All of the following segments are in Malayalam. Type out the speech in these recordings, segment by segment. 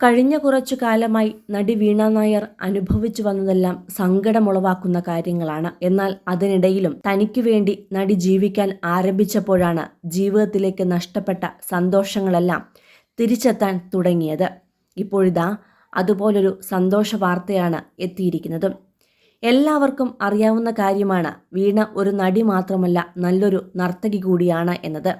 കഴിഞ്ഞ കുറച്ചു കാലമായി നടി വീണ നായർ അനുഭവിച്ചു വന്നതെല്ലാം സങ്കടമുളവാക്കുന്ന കാര്യങ്ങളാണ്. എന്നാൽ അതിനിടയിലും തനിക്കു വേണ്ടി നടി ജീവിക്കാൻ ആരംഭിച്ചപ്പോഴാണ് ജീവിതത്തിലേക്ക് നഷ്ടപ്പെട്ട സന്തോഷങ്ങളെല്ലാം തിരിച്ചെത്താൻ തുടങ്ങിയത്. ഇപ്പോഴിതാ അതുപോലൊരു സന്തോഷ വാർത്തയാണ് എത്തിയിരിക്കുന്നത്. എല്ലാവർക്കും അറിയാവുന്ന കാര്യമാണ് വീണ ഒരു നടി മാത്രമല്ല നല്ലൊരു നർത്തകി കൂടിയാണ് എന്നത്.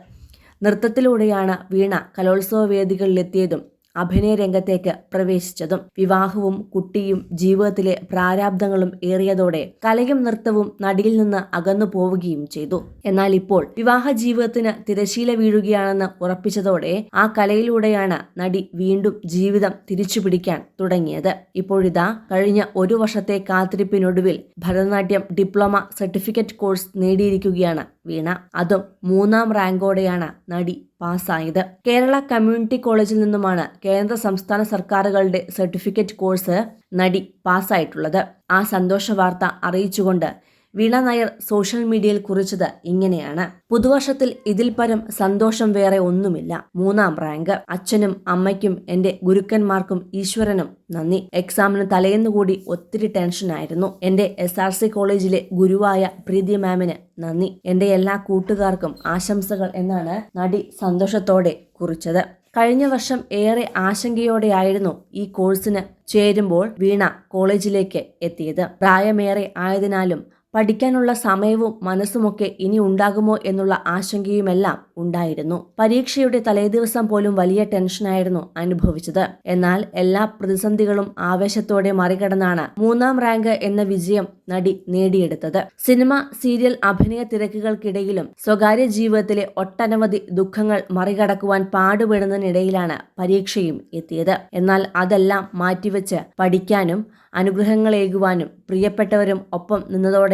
നൃത്തത്തിലൂടെയാണ് വീണ കലോത്സവ വേദികളിലെത്തിയതും അഭിനയ രംഗത്തേക്ക് പ്രവേശിച്ചതും വിവാഹവും കുട്ടിയും ജീവിതത്തിലെ പ്രാരാബ്ദങ്ങളും ഏറിയതോടെ കലയും നൃത്തവും നടിയിൽ നിന്ന് അകന്നു പോവുകയും ചെയ്തു. എന്നാൽ ഇപ്പോൾ വിവാഹ ജീവിതത്തിന് തിരശീല വീഴുകയാണെന്ന് ഉറപ്പിച്ചതോടെ ആ കലയിലൂടെയാണ് നടി വീണ്ടും ജീവിതം തിരിച്ചുപിടിക്കാൻ തുടങ്ങിയത്. ഇപ്പോഴിതാ കഴിഞ്ഞ ഒരു വർഷത്തെ കാത്തിരിപ്പിനൊടുവിൽ ഭരതനാട്യം ഡിപ്ലോമ സർട്ടിഫിക്കറ്റ് കോഴ്സ് നേടിയിരിക്കുകയാണ് വീണ. അതും മൂന്നാം റാങ്കോടെയാണ് നടി പാസ്സായത്. കേരള കമ്മ്യൂണിറ്റി കോളേജിൽ നിന്നുമാണ് കേന്ദ്ര സംസ്ഥാന സർക്കാരുകളുടെ സർട്ടിഫിക്കറ്റ് കോഴ്സ് നടി പാസ്സായിട്ടുള്ളത്. ആ സന്തോഷ വാർത്ത അറിയിച്ചുകൊണ്ട് വീണ നായർ സോഷ്യൽ മീഡിയയിൽ കുറിച്ചത് ഇങ്ങനെയാണ്. പുതുവർഷത്തിൽ ഇതിൽ പരം സന്തോഷം വേറെ ഒന്നുമില്ല. മൂന്നാം റാങ്ക്. അച്ഛനും അമ്മയ്ക്കും എന്റെ ഗുരുക്കന്മാർക്കും ഈശ്വരനും നന്ദി. എക്സാമിന് തലയെന്നുകൂടി ഒത്തിരി ടെൻഷനായിരുന്നു എന്റെ എസ് ആർ സി കോളേജിലെ ഗുരുവായ പ്രീതി മാമിന് നന്ദി. എന്റെ എല്ലാ കൂട്ടുകാർക്കും ആശംസകൾ എന്നാണ് നടി സന്തോഷത്തോടെ കുറിച്ചത്. കഴിഞ്ഞ വർഷം ഏറെ ആശങ്കയോടെയായിരുന്നു ഈ കോഴ്സിന് ചേരുമ്പോൾ വീണ കോളേജിലേക്ക് എത്തിയത്. പ്രായമേറെ ആയതിനാലും പഠിക്കാനുള്ള സമയവും മനസ്സുമൊക്കെ ഇനി ഉണ്ടാകുമോ എന്നുള്ള ആശങ്കയുമെല്ലാം ഉണ്ടായിരുന്നു. പരീക്ഷയുടെ തലേദിവസം പോലും വലിയ ടെൻഷനായിരുന്നു അനുഭവിച്ചത്. എന്നാൽ എല്ലാ പ്രതിസന്ധികളും ആവേശത്തോടെ മറികടന്നാണ് മൂന്നാം റാങ്ക് എന്ന വിജയം നടി നേടിയെടുത്തത്. സിനിമ സീരിയൽ അഭിനയ തിരക്കുകൾക്കിടയിലും സ്വകാര്യ ജീവിതത്തിലെ ഒട്ടനവധി ദുഃഖങ്ങൾ മറികടക്കുവാൻ പാടുപെടുന്നതിനിടയിലാണ് പരീക്ഷയും എത്തിയത്. എന്നാൽ അതെല്ലാം മാറ്റിവെച്ച് പഠിക്കാനും അനുഗ്രഹങ്ങളേകുവാനും പ്രിയപ്പെട്ടവരും ഒപ്പം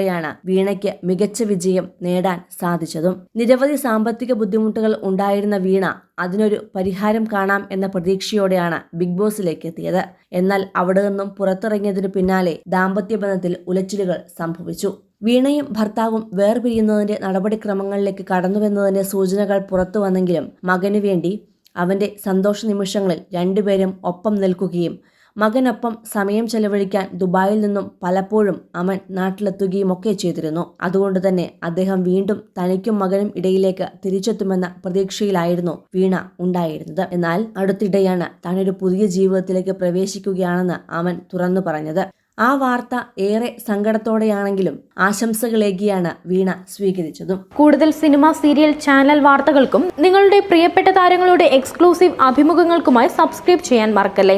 നിന്നതോടെയാണ് വീണയ്ക്ക് മികച്ച വിജയം നേടാൻ സാധിച്ചതും. നിരവധി സാമ്പത്തിക ബുദ്ധിമുട്ടുകൾ ഉണ്ടായിരുന്ന വീണ അതിനൊരു പരിഹാരം കാണാം എന്ന പ്രതീക്ഷയോടെയാണ് ബിഗ് ബോസിലേക്ക് എത്തിയത്. എന്നാൽ അവിടെ നിന്നും പുറത്തിറങ്ങിയതിനു പിന്നാലെ ദാമ്പത്യ ബന്ധത്തിൽ ഉലച്ചിലുകൾ സംഭവിച്ചു. വീണയും ഭർത്താവും വേർപിരിയുന്നതിന്റെ നടപടിക്രമങ്ങളിലേക്ക് കടന്നുവെന്നതിന്റെ സൂചനകൾ പുറത്തു വന്നെങ്കിലും മകനു വേണ്ടി അവന്റെ സന്തോഷ നിമിഷങ്ങളിൽ രണ്ടുപേരും ഒപ്പം നിൽക്കുകയും മകനൊപ്പം സമയം ചെലവഴിക്കാൻ ദുബായിൽ നിന്നും പലപ്പോഴും അമൻ നാട്ടിലെത്തുകയും ഒക്കെ ചെയ്തിരുന്നു. അതുകൊണ്ട് തന്നെ അദ്ദേഹം വീണ്ടും തനിക്കും മകനും ഇടയിലേക്ക് തിരിച്ചെത്തുമെന്ന പ്രതീക്ഷയിലായിരുന്നു വീണ ഉണ്ടായിരുന്നത്. എന്നാൽ അടുത്തിടെയാണ് താനൊരു പുതിയ ജീവിതത്തിലേക്ക് പ്രവേശിക്കുകയാണെന്ന് അമൻ തുറന്നു പറഞ്ഞത്. ആ വാർത്ത ഏറെ സങ്കടത്തോടെയാണെങ്കിലും ആശംസകളേകിയാണ് വീണ സ്വീകരിച്ചതും. കൂടുതൽ സിനിമ സീരിയൽ ചാനൽ വാർത്തകൾക്കും നിങ്ങളുടെ പ്രിയപ്പെട്ട താരങ്ങളുടെ എക്സ്ക്ലൂസീവ് അഭിമുഖങ്ങൾക്കുമായി സബ്സ്ക്രൈബ് ചെയ്യാൻ മറക്കല്ലേ?